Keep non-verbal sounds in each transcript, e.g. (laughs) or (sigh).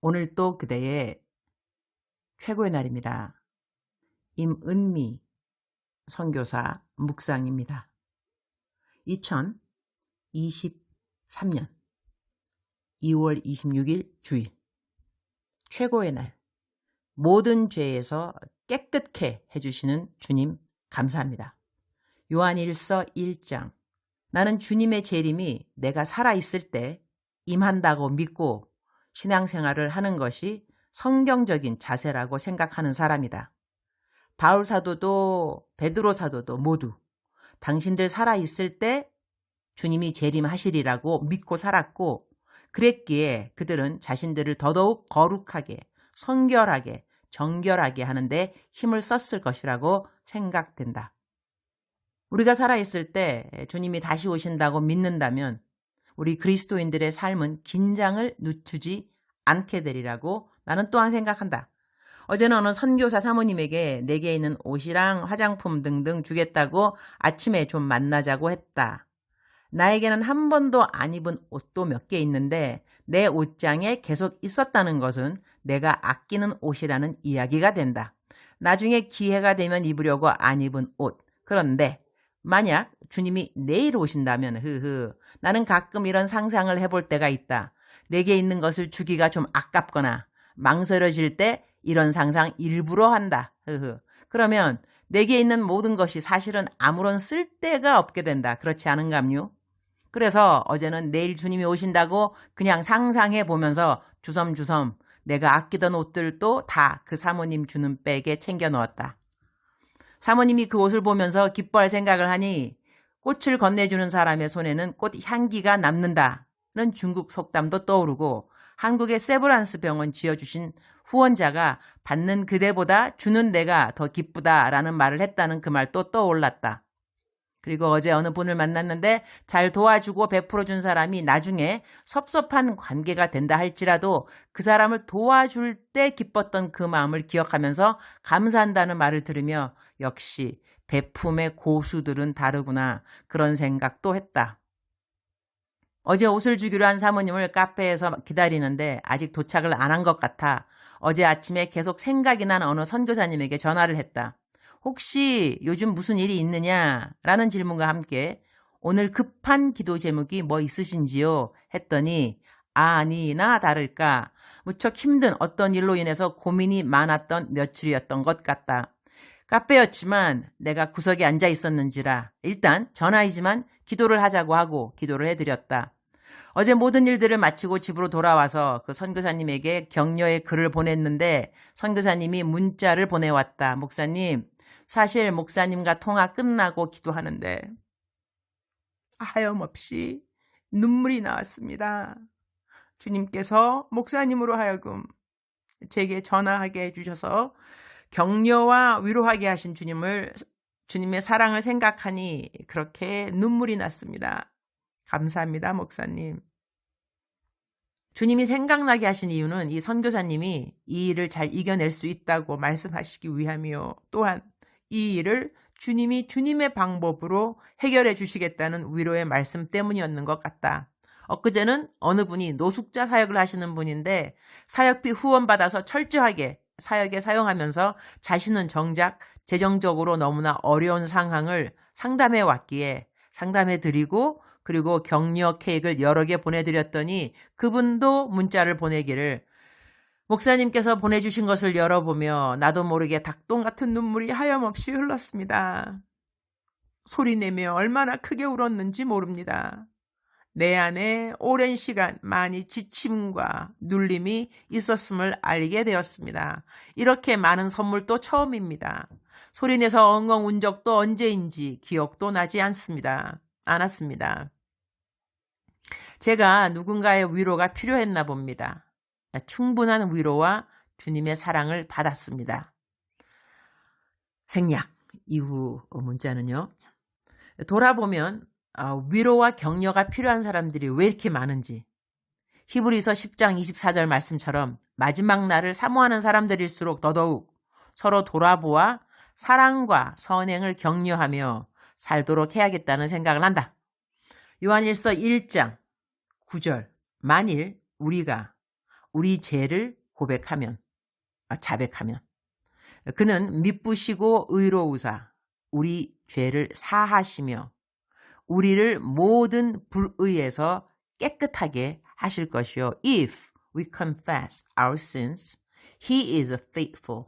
오늘 또 그대의 최고의 날입니다. 임은미 선교사 묵상입니다. 2023년 2월 26일 주일 최고의 날 모든 죄에서 깨끗게 해주시는 주님 감사합니다. 요한일서 1장 나는 주님의 재림이 내가 살아있을 때 임한다고 믿고 신앙생활을 하는 것이 성경적인 자세라고 생각하는 사람이다. 바울 사도도 베드로 사도도 모두 당신들 살아있을 때 주님이 재림하시리라고 믿고 살았고 그랬기에 그들은 자신들을 더더욱 거룩하게 성결하게 정결하게 하는데 힘을 썼을 것이라고 생각된다. 우리가 살아있을 때 주님이 다시 오신다고 믿는다면 우리 그리스도인들의 삶은 긴장을 늦추지 않게 되리라고 나는 또한 생각한다. 어제는 어느 선교사 사모님에게 내게 있는 옷이랑 화장품 등등 주겠다고 아침에 좀 만나자고 했다. 나에게는 한 번도 안 입은 옷도 몇 개 있는데 내 옷장에 계속 있었다는 것은 내가 아끼는 옷이라는 이야기가 된다. 나중에 기회가 되면 입으려고 안 입은 옷. 그런데 만약 주님이 내일 오신다면 흐흐 나는 가끔 이런 상상을 해볼 때가 있다. 내게 있는 것을 주기가 좀 아깝거나 망설여질 때 이런 상상 일부러 한다. 그러면 내게 있는 모든 것이 사실은 아무런 쓸데가 없게 된다. 그렇지 않은감요? 그래서 어제는 내일 주님이 오신다고 그냥 상상해 보면서 주섬주섬 내가 아끼던 옷들도 다 그 사모님 주는 백에 챙겨 넣었다. 사모님이 그 옷을 보면서 기뻐할 생각을 하니 꽃을 건네주는 사람의 손에는 꽃 향기가 남는다는 중국 속담도 떠오르고 한국의 세브란스 병원 지어주신 후원자가 받는 그대보다 주는 내가 더 기쁘다라는 말을 했다는 그 말도 떠올랐다. 그리고 어제 어느 분을 만났는데 잘 도와주고 베풀어준 사람이 나중에 섭섭한 관계가 된다 할지라도 그 사람을 도와줄 때 기뻤던 그 마음을 기억하면서 감사한다는 말을 들으며 역시 베품의 고수들은 다르구나 그런 생각도 했다. 어제 옷을 주기로 한 사모님을 카페에서 기다리는데 아직 도착을 안 한 것 같아 어제 아침에 계속 생각이 난 어느 선교사님에게 전화를 했다. 혹시 요즘 무슨 일이 있느냐? 라는 질문과 함께 오늘 급한 기도 제목이 뭐 있으신지요? 했더니 아니나 다를까 무척 힘든 어떤 일로 인해서 고민이 많았던 며칠이었던 것 같다. 카페였지만 내가 구석에 앉아 있었는지라 일단 전화이지만 기도를 하자고 하고 기도를 해드렸다. 어제 모든 일들을 마치고 집으로 돌아와서 그 선교사님에게 격려의 글을 보냈는데 선교사님이 문자를 보내왔다. 목사님, 사실 목사님과 통화 끝나고 기도하는데 하염없이 눈물이 나왔습니다. 주님께서 목사님으로 하여금 제게 전화하게 해주셔서 격려와 위로하게 하신 주님을 주님의 사랑을 생각하니 그렇게 눈물이 났습니다. 감사합니다, 목사님. 주님이 생각나게 하신 이유는 이 선교사님이 이 일을 잘 이겨낼 수 있다고 말씀하시기 위함이요. 또한 이 일을 주님이 주님의 방법으로 해결해 주시겠다는 위로의 말씀 때문이었는 것 같다. 엊그제는 어느 분이 노숙자 사역을 하시는 분인데 사역비 후원받아서 철저하게 사역에 사용하면서 자신은 정작 재정적으로 너무나 어려운 상황을 상담해 왔기에 상담해 드리고 그리고 격려 케이크를 여러 개 보내드렸더니 그분도 문자를 보내기를 목사님께서 보내주신 것을 열어보며 나도 모르게 닭똥 같은 눈물이 하염없이 흘렀습니다. 소리내며 얼마나 크게 울었는지 모릅니다. 내 안에 오랜 시간 많이 지침과 눌림이 있었음을 알게 되었습니다. 이렇게 많은 선물도 처음입니다. 소리내서 엉엉 운 적도 언제인지 기억도 나지 않습니다. 않았습니다. 제가 누군가의 위로가 필요했나 봅니다. 충분한 위로와 주님의 사랑을 받았습니다. 생략 이후 문자는요. 돌아보면 어, 위로와 격려가 필요한 사람들이 왜 이렇게 많은지 히브리서 10장 24절 말씀처럼 마지막 날을 사모하는 사람들일수록 더더욱 서로 돌아보아 사랑과 선행을 격려하며 살도록 해야겠다는 생각을 한다. 요한일서 1장 9절 만일 우리가 우리 죄를 고백하면, 아, 자백하면, 그는 미쁘시고 의로우사 우리 죄를 사하시며 우리를 모든 불의에서 깨끗하게 하실 것이요. If we confess our sins, he is faithful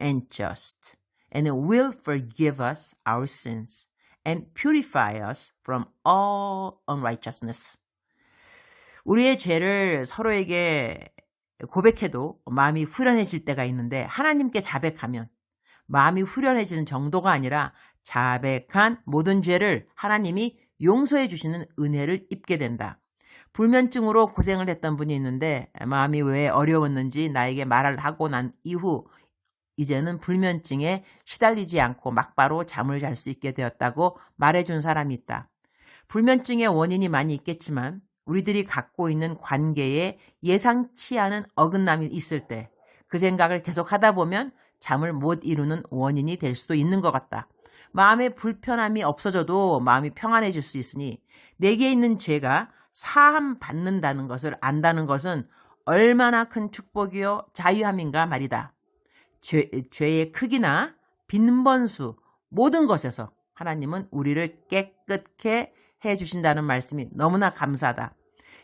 and just and will forgive us our sins and purify us from all unrighteousness. 우리의 죄를 서로에게 고백해도 마음이 후련해질 때가 있는데 하나님께 자백하면 마음이 후련해지는 정도가 아니라 자백한 모든 죄를 하나님이 용서해 주시는 은혜를 입게 된다. 불면증으로 고생을 했던 분이 있는데 마음이 왜 어려웠는지 나에게 말을 하고 난 이후 이제는 불면증에 시달리지 않고 막바로 잠을 잘 수 있게 되었다고 말해준 사람이 있다. 불면증의 원인이 많이 있겠지만 우리들이 갖고 있는 관계에 예상치 않은 어긋남이 있을 때 그 생각을 계속 하다 보면 잠을 못 이루는 원인이 될 수도 있는 것 같다. 마음의 불편함이 없어져도 마음이 평안해질 수 있으니 내게 있는 죄가 사함 받는다는 것을 안다는 것은 얼마나 큰 축복이요 자유함인가 말이다. 죄, 죄의 크기나 빈번수 모든 것에서 하나님은 우리를 깨끗게 해 주신다는 말씀이 너무나 감사하다.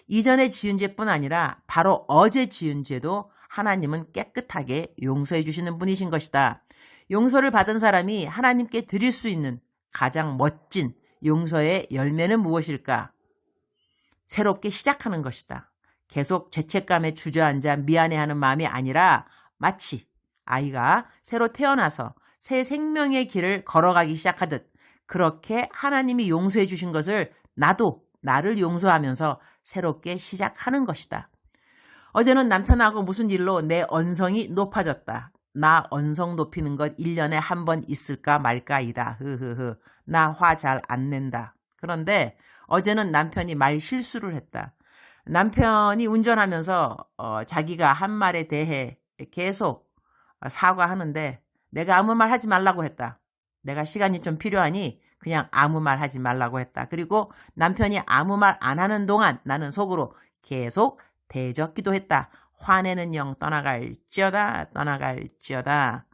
이전에 지은 죄뿐 아니라 바로 어제 지은 죄도 하나님은 깨끗하게 용서해 주시는 분이신 것이다. 용서를 받은 사람이 하나님께 드릴 수 있는 가장 멋진 용서의 열매는 무엇일까? 새롭게 시작하는 것이다. 계속 죄책감에 주저앉아 미안해하는 마음이 아니라 마치 아이가 새로 태어나서 새 생명의 길을 걸어가기 시작하듯 그렇게 하나님이 용서해 주신 것을 나도 나를 용서하면서 새롭게 시작하는 것이다. 어제는 남편하고 무슨 일로 내 언성이 높아졌다. 나 언성 높이는 것 1년에 한 번 있을까 말까이다. 흐흐흐. 나 화 잘 안 낸다. 그런데 어제는 남편이 말 실수를 했다. 남편이 운전하면서 어, 자기가 한 말에 대해 계속 사과하는데 내가 아무 말 하지 말라고 했다. 내가 시간이 좀 필요하니 그냥 아무 말 하지 말라고 했다. 그리고 남편이 아무 말 안 하는 동안 나는 속으로 계속 대적기도 했다. 화내는 영 떠나갈지어다 떠나갈지어다.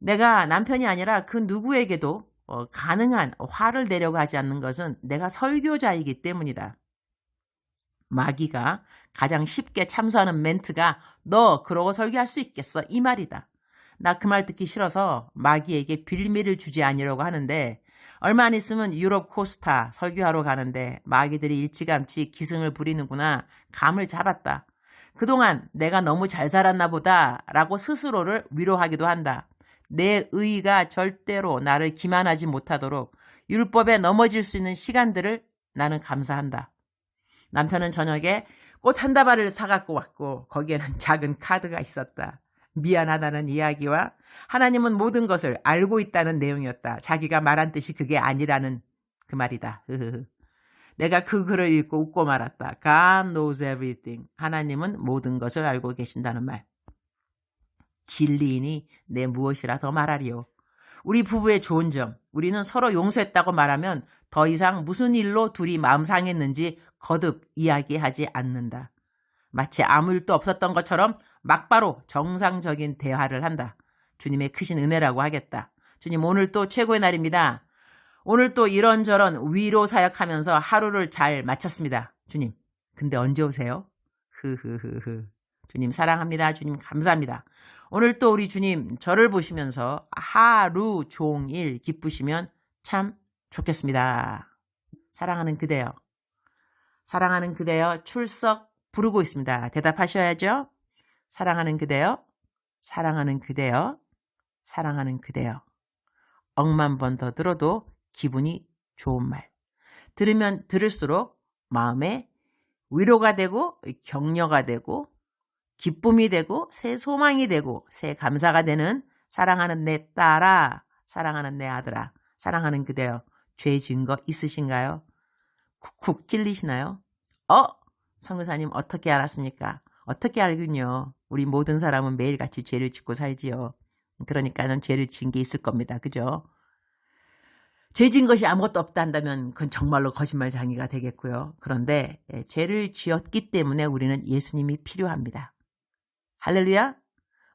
내가 남편이 아니라 그 누구에게도 어, 가능한 화를 내려고 하지 않는 것은 내가 설교자이기 때문이다. 마귀가 가장 쉽게 참수하는 멘트가 너 그러고 설교할 수 있겠어 이 말이다. 나 그 말 듣기 싫어서 마귀에게 빌미를 주지 아니려고 하는데 얼마 안 있으면 유럽 코스타 설교하러 가는데 마귀들이 일찌감치 기승을 부리는구나 감을 잡았다. 그동안 내가 너무 잘 살았나 보다 라고 스스로를 위로하기도 한다. 내 의의가 절대로 나를 기만하지 못하도록 율법에 넘어질 수 있는 시간들을 나는 감사한다. 남편은 저녁에 꽃 한 다발을 사갖고 왔고 거기에는 (laughs) 작은 카드가 있었다. 미안하다는 이야기와 하나님은 모든 것을 알고 있다는 내용이었다. 자기가 말한 뜻이 그게 아니라는 그 말이다. 내가 그 글을 읽고 웃고 말았다. God knows everything. 하나님은 모든 것을 알고 계신다는 말. 진리이니 내 무엇이라 더 말하리요. 우리 부부의 좋은 점, 우리는 서로 용서했다고 말하면 더 이상 무슨 일로 둘이 마음 상했는지 거듭 이야기하지 않는다. 마치 아무 일도 없었던 것처럼 막바로 정상적인 대화를 한다. 주님의 크신 은혜라고 하겠다. 주님 오늘 또 최고의 날입니다. 오늘 또 이런저런 위로 사역하면서 하루를 잘 마쳤습니다. 주님. 근데 언제 오세요? 흐흐흐흐. 주님 사랑합니다. 주님 감사합니다. 오늘 또 우리 주님 저를 보시면서 하루 종일 기쁘시면 참 좋겠습니다. 사랑하는 그대여. 사랑하는 그대여 출석 부르고 있습니다. 대답하셔야죠. 사랑하는 그대여. 사랑하는 그대여. 사랑하는 그대여. 억만 번 더 들어도 기분이 좋은 말. 들으면 들을수록 마음에 위로가 되고 격려가 되고 기쁨이 되고 새 소망이 되고 새 감사가 되는 사랑하는 내 딸아, 사랑하는 내 아들아, 사랑하는 그대여 죄 지은 거 있으신가요? 쿡쿡 찔리시나요? 어? 성교사님 어떻게 알았습니까? 어떻게 알군요. 우리 모든 사람은 매일같이 죄를 짓고 살지요. 그러니까는 죄를 지은 게 있을 겁니다. 그죠? 죄진 것이 아무것도 없다 한다면 그건 정말로 거짓말장이가 되겠고요. 그런데 예, 죄를 지었기 때문에 우리는 예수님이 필요합니다. 할렐루야.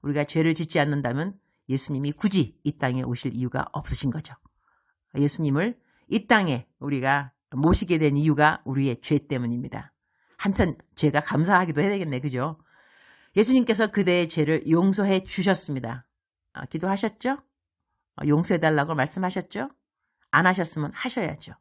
우리가 죄를 짓지 않는다면 예수님이 굳이 이 땅에 오실 이유가 없으신 거죠. 예수님을 이 땅에 우리가 모시게 된 이유가 우리의 죄 때문입니다. 한편 죄가 감사하기도 해야 되겠네. 그죠? 예수님께서 그대의 죄를 용서해 주셨습니다. 아, 기도하셨죠? 어, 용서해 달라고 말씀하셨죠? 안 하셨으면 하셔야죠.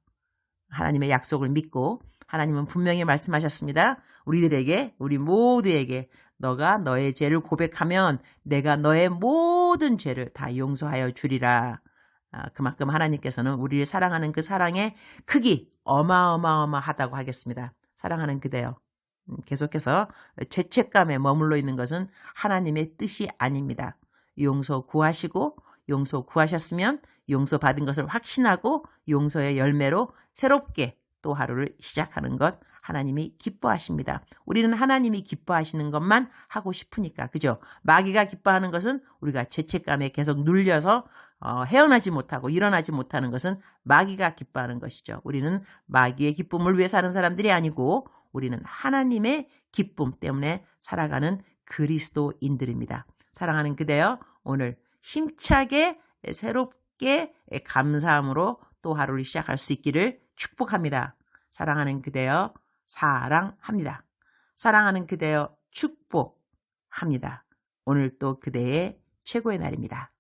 하나님의 약속을 믿고 하나님은 분명히 말씀하셨습니다. 우리들에게 우리 모두에게 너가 너의 죄를 고백하면 내가 너의 모든 죄를 다 용서하여 주리라. 아, 그만큼 하나님께서는 우리를 사랑하는 그 사랑의 크기 어마어마어마하다고 하겠습니다. 사랑하는 그대요. 음, 계속해서 죄책감에 머물러 있는 것은 하나님의 뜻이 아닙니다. 용서 구하시고 용서 구하셨으면 용서 받은 것을 확신하고 용서의 열매로 새롭게 또 하루를 시작하는 것 하나님이 기뻐하십니다. 우리는 하나님이 기뻐하시는 것만 하고 싶으니까 그죠? 마귀가 기뻐하는 것은 우리가 죄책감에 계속 눌려서 어, 헤어나지 못하고 일어나지 못하는 것은 마귀가 기뻐하는 것이죠. 우리는 마귀의 기쁨을 위해 사는 사람들이 아니고 우리는 하나님의 기쁨 때문에 살아가는 그리스도인들입니다. 사랑하는 그대여 오늘 힘차게 새롭게 감사함으로 또 하루를 시작할 수 있기를 축복합니다. 사랑하는 그대여 사랑합니다. 사랑하는 그대여 축복합니다. 오늘 또 그대의 최고의 날입니다.